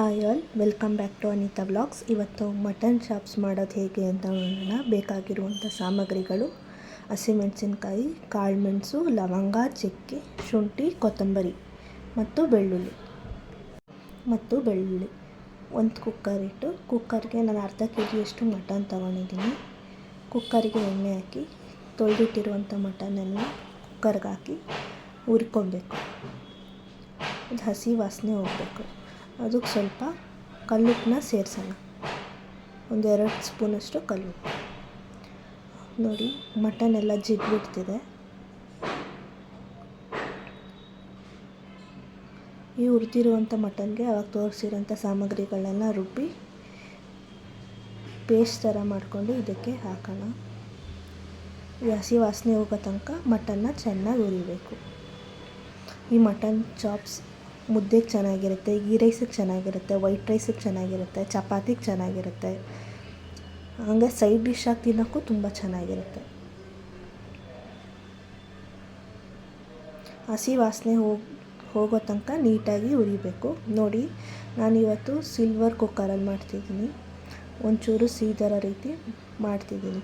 Hi all welcome back to Anitha blogs ಇವತ್ತು mutton chops ಮಾಡೋದು ಹೇಗೆ ಅಂತ ನೋಡೋಣ. ಬೇಕಾಗಿರುವಂಥ ಸಾಮಗ್ರಿಗಳು ಹಸಿಮೆಣಸಿನ್ಕಾಯಿ ಕಾಳುಮೆಣಸು ಲವಂಗ, ಚಕ್ಕೆ, ಶುಂಠಿ, ಕೊತ್ತಂಬರಿ ಮತ್ತು ಬೆಳ್ಳುಳ್ಳಿ. ಮತ್ತು ಬೆಳ್ಳುಳ್ಳಿ. ಒಂದು ಕುಕ್ಕರ್ ಇಟ್ಟು ಕುಕ್ಕರ್ಗೆ ನಾನು ಅರ್ಧ ಕೆ ಜಿಯಷ್ಟು ಮಟನ್ ತೊಗೊಂಡಿದ್ದೀನಿ. ಕುಕ್ಕರ್ಗೆ ಎಣ್ಣೆ ಹಾಕಿ, ತೊಳೆದಿಟ್ಟಿರುವಂಥ ಮಟನೆಲ್ಲ ಕುಕ್ಕರ್ಗೆ ಹಾಕಿ, ಹುರ್ಕೊಬೇಕು. ಅದು ಹಸಿ ವಾಸನೆ ಹೋಗಬೇಕು. ಅದಕ್ಕೆ ಸ್ವಲ್ಪ ಕಲ್ಲುಪ್ಪನ್ನ ಸೇರಿಸೋಣ. ಒಂದೆರಡು ಸ್ಪೂನಷ್ಟು ಕಲ್ಲುಪ್ಪು. ನೋಡಿ ಮಟನ್ ಎಲ್ಲ ಜಿಡ್ಬಿಡ್ತಿದೆ ಈ ಹುರಿದಿರುವಂಥ ಮಟನ್ಗೆ ಅವಾಗ ತೋರಿಸಿರೋಂಥ ಸಾಮಗ್ರಿಗಳನ್ನು ರುಬ್ಬಿ ಪೇಸ್ಟ್ ಥರ ಮಾಡಿಕೊಂಡು ಇದಕ್ಕೆ ಹಾಕೋಣ. ಹಸಿ ವಾಸನೆ ಹೋಗೋ ತನಕ ಮಟನ್ನ ಚೆನ್ನಾಗಿ ಹುರಿಬೇಕು. ಈ ಮಟನ್ ಚಾಪ್ಸ್ ಮುದ್ದೆಗೆ ಚೆನ್ನಾಗಿರುತ್ತೆ ಈ ರೈಸಿಗೆ ಚೆನ್ನಾಗಿರುತ್ತೆ, ವೈಟ್ ರೈಸಿಗೆ ಚೆನ್ನಾಗಿರುತ್ತೆ ಚಪಾತಿಗೆ ಚೆನ್ನಾಗಿರುತ್ತೆ. ಹಂಗೆ ಸೈಡ್ ಡಿಶ್ಶಾಗಿ ತಿನ್ನೋಕ್ಕೂ ತುಂಬ ಚೆನ್ನಾಗಿರುತ್ತೆ. ಹಸಿ ವಾಸನೆ ಹೋಗಿ, ಹೋಗೋ ತನಕ ನೀಟಾಗಿ ಉರಿಬೇಕು ನೋಡಿ, ನಾನಿವತ್ತು ಸಿಲ್ವರ್ ಕುಕ್ಕರಲ್ಲಿ ಮಾಡ್ತಿದ್ದೀನಿ. ಒಂಚೂರು ಸೀದರ ರೀತಿ ಮಾಡ್ತಿದ್ದೀನಿ.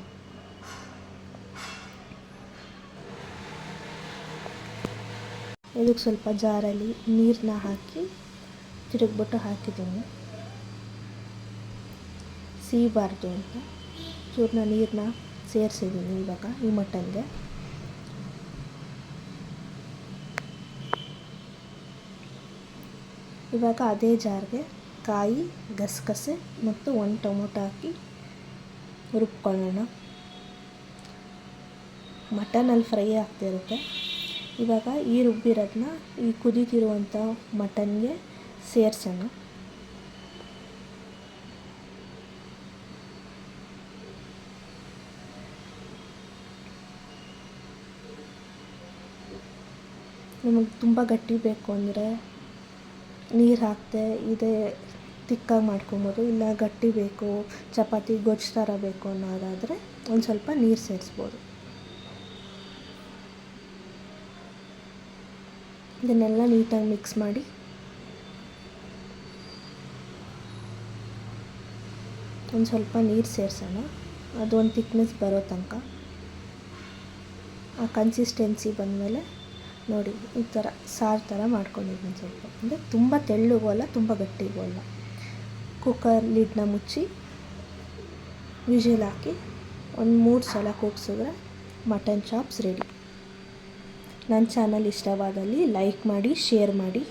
ಇದಕ್ಕೆ ಸ್ವಲ್ಪ ಜಾರಲ್ಲಿ ನೀರನ್ನ ಹಾಕಿ ತಿರುಗ್ಬಿಟ್ಟು ಹಾಕಿದ್ದೀನಿ. ಸೀಬಾರ್ದು ಅಂತ. ಚೂರನ್ನ ನೀರನ್ನ ಸೇರಿಸಿದ್ದೀನಿ ಇವಾಗ ಈ ಮಟನ್ಗೆ ಇವಾಗ ಅದೇ ಜಾರ್ಗೆ ಕಾಯಿ, ಗಸಗಸೆ ಮತ್ತು ಒಂದು ಟೊಮೊಟೊ ಹಾಕಿ ರುಬ್ಕೊಳ್ಳೋಣ. ಮಟನಲ್ಲಿ ಫ್ರೈ ಆಗ್ತಿರುತ್ತೆ. ಇವಾಗ ಈ ರುಬ್ಬಿರೋದನ್ನ ಈ ಕುದೀತಿರುವಂಥ ಮಟನ್ಗೆ ಸೇರಿಸೋಣ. ನಿಮಗೆ ತುಂಬ ಗಟ್ಟಿ ಬೇಕು ಅಂದರೆ ನೀರು ಹಾಕ್ತೆ ಇದೇ ತಿಕ್ಕಾಗಿ ಮಾಡ್ಕೊಬೋದು, ಇಲ್ಲ ಗಟ್ಟಿ ಬೇಕು, ಚಪಾತಿ ಗೊಜ್ಜು ಥರ ಬೇಕು ಅನ್ನೋದಾದರೆ ಒಂದು ಸ್ವಲ್ಪ ನೀರು ಸೇರಿಸ್ಬೋದು. ಇದನ್ನೆಲ್ಲ ನೀಟಾಗಿ ಮಿಕ್ಸ್ ಮಾಡಿ ಒಂದು ಸ್ವಲ್ಪ ನೀರು ಸೇರಿಸೋಣ. ಅದೊಂದು ಥಿಕ್ನೆಸ್ ಬರೋ ತನಕ. ಆ ಕನ್ಸಿಸ್ಟೆನ್ಸಿ ಬಂದಮೇಲೆ ನೋಡಿ, ಈ ಥರ ಸಾರು ಥರ ಮಾಡ್ಕೊಂಡಿದ್ದೀನಿ ಸ್ವಲ್ಪ. ಅಂದರೆ ತುಂಬ ತೆಳ್ಳಗೂ ಅಲ್ಲ, ತುಂಬ ಗಟ್ಟಿಗೂ ಅಲ್ಲ. ಕುಕ್ಕರ್ ಲಿಡ್ನ ಮುಚ್ಚಿ ವಿಜಿಲ್ ಹಾಕಿ ಒಂದು ಮೂರು ಸಲ ಕೂಗ್ಸಿದ್ರೆ ಮಟನ್ ಚಾಪ್ಸ್ ರೆಡಿ ನನ್ನ ಚಾನಲ್ ಇಷ್ಟವಾದಲ್ಲಿ ಲೈಕ್ ಮಾಡಿ ಶೇರ್ ಮಾಡಿ.